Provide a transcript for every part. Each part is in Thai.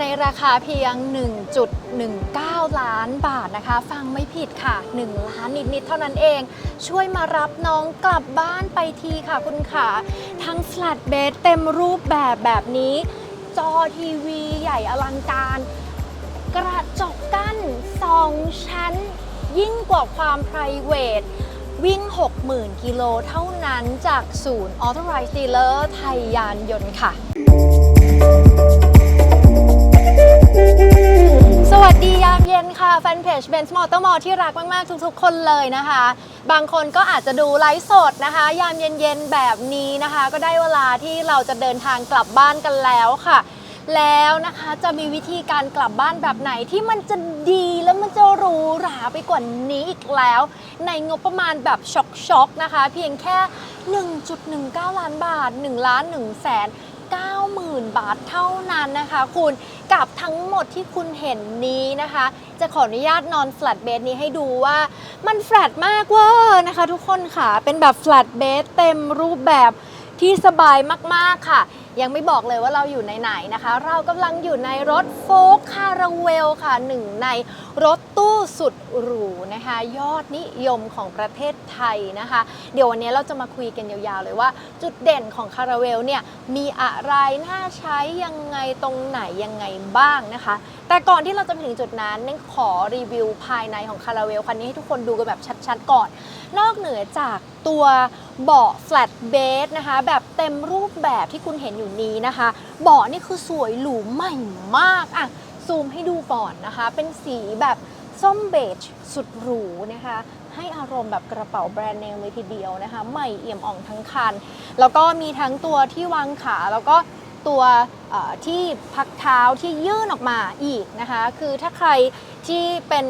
ในราคาเพียง 1.19 ล้านบาทนะคะ ฟังไม่ผิดค่ะ 1 ล้านนิด ๆ เท่านั้นเอง ช่วยมารับน้องกลับบ้านไปทีค่ะคุณขาทั้ง flat bed เต็มรูปแบบแบบนี้ จอทีวีใหญ่อลังการ กระจกกั้น 2 ชั้น ยิ่งกว่าความ p r i v a t วิ่ง 60,000 กิโลเท่านั้นจากศูนย์ Authorized Dealer ไทยยานยนต์ค่ะ สวัสดียามเย็นค่ะ แฟนเพจ Benz Motor Mall ที่รักมาก ๆ ทุก ๆ คนเลยนะคะ บางคนก็อาจจะดูไลฟ์สดนะคะ ยามเย็น ๆ แบบนี้นะคะ ก็ได้เวลาที่เราจะเดินทางกลับบ้านกันแล้วค่ะ แล้วนะคะจะมีวิธีการกลับบ้านแบบไหนที่มันจะดีแล้วมันจะหรูหราไปกว่านี้อีกแล้ว ในงบประมาณแบบช็อกๆนะคะ เพียงแค่ 1.19 ล้านบาท1ล้าน1แสน 90,000 บาทเท่านั้นนะคะคุณกับทั้งหมดที่คุณเห็นนี้นะคะ จะขออนุญาตนอนแฟลตเบดนี้ให้ดูว่ามันแฟลตมากเวอร์นะคะทุกคนค่ะ เป็นแบบแฟลตเบดเต็มรูปแบบที่สบายมากๆค่ะ ยังไม่บอกเลยว่าเราอยู่ในไหนนะคะ เรากำลังอยู่ในรถโฟล์คาราเวลค่ะหนึ่งในรถตู้สุดหรูนะคะ ยอดนิยมของประเทศไทยนะคะ เดี๋ยววันนี้เราจะมาคุยกันยาวๆเลยว่า จุดเด่นของคาราเวลเนี่ยมีอะไรน่าใช้ยังไงตรงไหนยังไงบ้างนะคะ แต่ก่อนที่เราจะไปถึงจุดนั้นเน่นขอรีวิวภายในของคาราเวลคันนี้ให้ทุกคนดูกันแบบชัดๆก่อน นอกเหนือจากตัวเบาะ flat bed นะคะ แบบเต็มรูปแบบที่คุณเห็นอยู่นี้นะคะเบาะนี่คือสวยหรูใหม่มากอะซูมให้ดูก่อนนะคะ เป็นสีแบบส้มเบจสุดหรูนะคะให้อารมณ์แบบกระเป๋าแบรนด์เนมเลยทีเดียวนะคะ ใหม่เอี่ยมอ่องทั้งคัน แล้วก็มีทั้งตัวที่วางขาแล้วก็ตัวที่พักเท้าที่ยื่นออกมาอีกนะคะ คือถ้าใครที่เป็น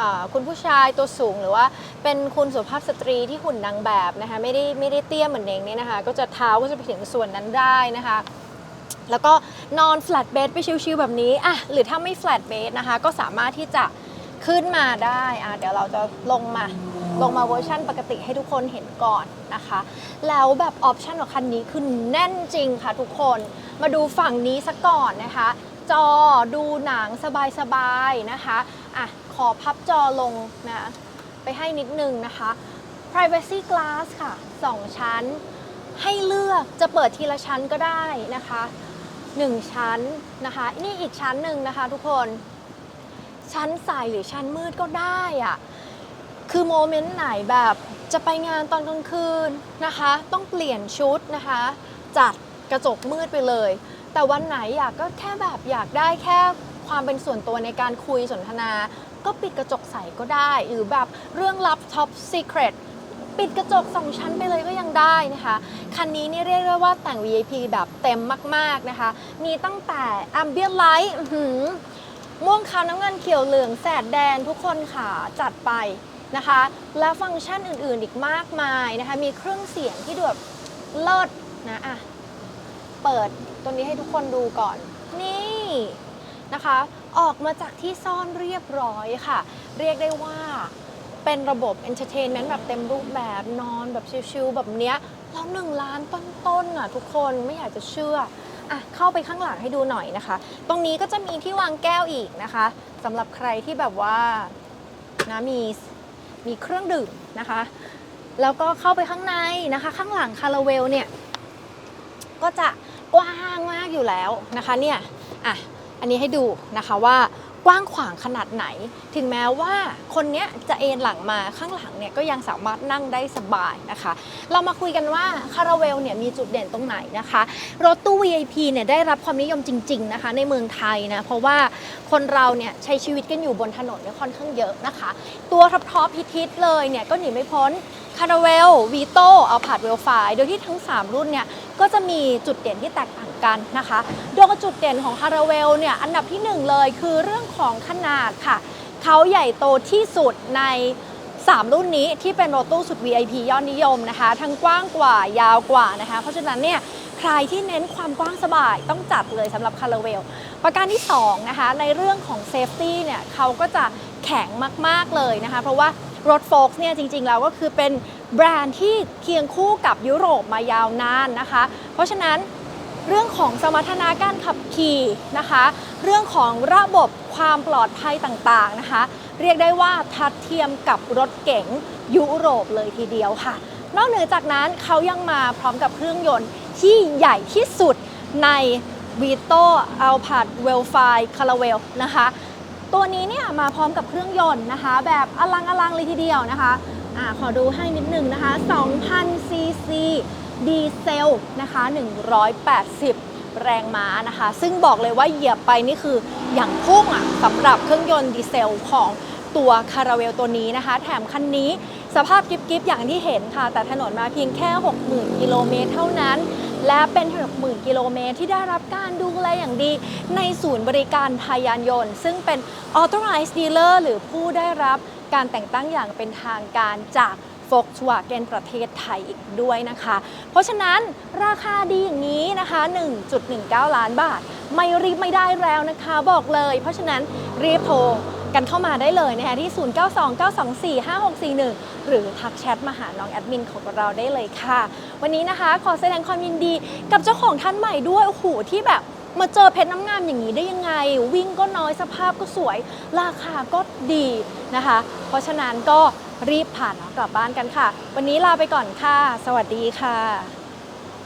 เอ่อคุณผู้ชายตัวสูงหรือว่าเป็นคุณสุภาพสตรีที่หุ่นนางแบบนะคะไม่ได้ไม่ได้เตี้ยเหมือนเองเนี่ยนะคะ ก็จะเท้าก็จะไปถึงส่วนนั้นได้นะคะ แล้วก็นอน flat bed ไปชิวๆแบบนี้อะหรือถ้าไม่ flat bed นะคะ ก็สามารถที่จะขึ้นมาได้อะเดี๋ยวเราจะลงมาลงมาเวอร์ชั่นปกติให้ทุกคนเห็นก่อนนะคะ แล้วแบบออปชันของคันนี้คือแน่นจริงค่ะทุกคนมาดูฝั่งนี้ซะก่อนนะคะ จอดูหนังสบายๆนะคะ อะขอพับจอลงนะไปให้นิดนึงนะคะ privacy glass ค่ะ 2 ชั้น ให้เลือกจะเปิดทีละชั้นก็ได้นะคะ 1 ชั้นนะคะนี่อีกชั้นหนึ่งนะคะทุกคน ชั้นใสหรือชั้นมืดก็ได้อะคือโมเมนต์ไหนแบบจะไปงานตอนกลางคืนนะคะ ต้องเปลี่ยนชุดนะคะ จัดกระจกมืดไปเลย แต่วันไหนอยากก็แค่แบบอยากได้แค่ความเป็นส่วนตัวในการคุยสนทนา ก็ปิดกระจกใสก็ได้ หรือแบบเรื่องลับ top secret ปิดกระจกสองชั้นไปเลยก็ยังได้นะคะ คันนี้นี่เรียกได้ว่าแต่ง VIP แบบเต็มมากๆนะคะ มีตั้งแต่ ambient Light ม่วงขาวน้ำเงินเขียวเหลืองแสดแดงทุกคนค่ะจัดไปนะคะ และฟังก์ชันอื่นๆอีกมากมายนะคะ มีเครื่องเสียงที่ดูแบบเลิศนะอะ เปิดตัวนี้ให้ทุกคนดูก่อน นี่ นะคะ ออกมาจากที่ซ่อนเรียบร้อยค่ะ เรียกได้ว่าเป็นระบบ entertainment แบบเต็มรูปแบบนอนแบบชิลๆแบบเนี้ยแล้วหนึ่งล้านต้นๆอะทุกคนไม่อยากจะเชื่ออะเข้าไปข้างหลังให้ดูหน่อยนะคะ ตรงนี้ก็จะมีที่วางแก้วอีกนะคะสำหรับใครที่แบบว่านะมีมีเครื่องดื่มนะคะ แล้วก็เข้าไปข้างในนะคะ ข้างหลังคาราเวลเนี่ยก็จะกว้างมากอยู่แล้วนะคะเนี่ยอะ อันนี้ให้ดูนะคะว่ากว้างขวางขนาดไหน ถึงแม้ว่าคนเนี้ยจะเอนหลังมาข้างหลังเนี่ยก็ยังสามารถนั่งได้สบายนะคะ เรามาคุยกันว่าคาราเวลเนี่ยมีจุดเด่นตรงไหนนะคะ รถตู้ VIP เนี่ยได้รับความนิยมจริง ๆ นะคะ ในเมืองไทยนะ เพราะว่าคนเราเนี่ยใช้ชีวิตกันอยู่บนถนนเนี่ยค่อนข้างเยอะนะคะ ตัวท็อปทอปฮิตเลยเนี่ยก็หนีไม่พ้น คาราเวลวีโต้เอาผาดเวลไฟโดยที่ทั้ง 3 รุ่นเนี่ยก็จะมีจุดเด่นที่แตกต่างกันนะคะ โดยจุดเด่นของคาราเวลเนี่ยอันดับที่ 1 เลยคือเรื่องของขนาดค่ะ เขาใหญ่โตที่สุดใน 3 รุ่นนี้ที่เป็นรถตู้สุด VIP ยอดนิยมนะคะ ทั้งกว้างกว่ายาวกว่านะคะ เพราะฉะนั้นเนี่ยใครที่เน้นความกว้างสบายต้องจัดเลยสำหรับคาราเวล ประการที่ 2 นะคะ ในเรื่องของเซฟตี้เนี่ยเขาก็จะแข็งมาก ๆ เลยนะคะ เพราะว่า รถโฟล์กเนี่ยจริงๆ แล้วก็คือเป็นแบรนด์ที่เคียงคู่กับยุโรปมายาวนานนะคะ เพราะฉะนั้นเรื่องของสมรรถนะการขับขี่นะคะ เรื่องของระบบความปลอดภัยต่างๆนะคะ เรียกได้ว่าทัดเทียมกับรถเก๋งยุโรปเลยทีเดียวค่ะ นอกเหนือจากนั้นเขายังมาพร้อมกับเครื่องยนต์ที่ใหญ่ที่สุดใน v i t o Alphard w e l f i Caravelle นะคะ ตัวนี้เนี่ยมาพร้อมกับเครื่องยนต์นะคะ แบบอลังอลังเลยทีเดียวนะคะอ่าขอดูให้นิดหนึ่งนะคะ2,000ซีซีดีเซลนะคะ180 แรงม้านะคะ ซึ่งบอกเลยว่าเหยียบไปนี่คืออย่างพุ่งอะสำหรับเครื่องยนต์ดีเซลของตัวคาราเวลตัวนี้นะคะ แถมคันนี้สภาพกิฟๆอย่างที่เห็นค่ะ แต่ถนนมาเพียงแค่ 60,000 กิโลเมตรเท่านั้น และเป็น60,000กิโลเมตร ที่ได้รับการดูแลอย่างดี ในศูนย์บริการไทยยานยนต์ ซึ่งเป็น authorized dealer หรือผู้ได้รับการแต่งตั้งอย่างเป็นทางการจาก Volkswagen ประเทศไทยอีกด้วยนะคะ เพราะฉะนั้นราคาดีอย่างนี้นะคะ 1.19 ล้านบาท ไม่รีบไม่ได้แล้วนะคะ บอกเลย เพราะฉะนั้นรีบโทร กันเข้ามาได้เลยนะคะที่ 0929245641 หรือทักแชทมาหาน้องแอดมินของเราได้เลยค่ะ วันนี้นะคะขอแสดงความยินดีกับเจ้าของท่านใหม่ด้วยโอ้โหที่แบบมาเจอเพชรน้ำงามอย่างนี้ได้ยังไง วิ่งก็น้อยสภาพก็สวย ราคาก็ดีนะคะ เพราะฉะนั้นก็รีบผ่านน้องกลับบ้านกันค่ะ วันนี้ลาไปก่อนค่ะ สวัสดีค่ะ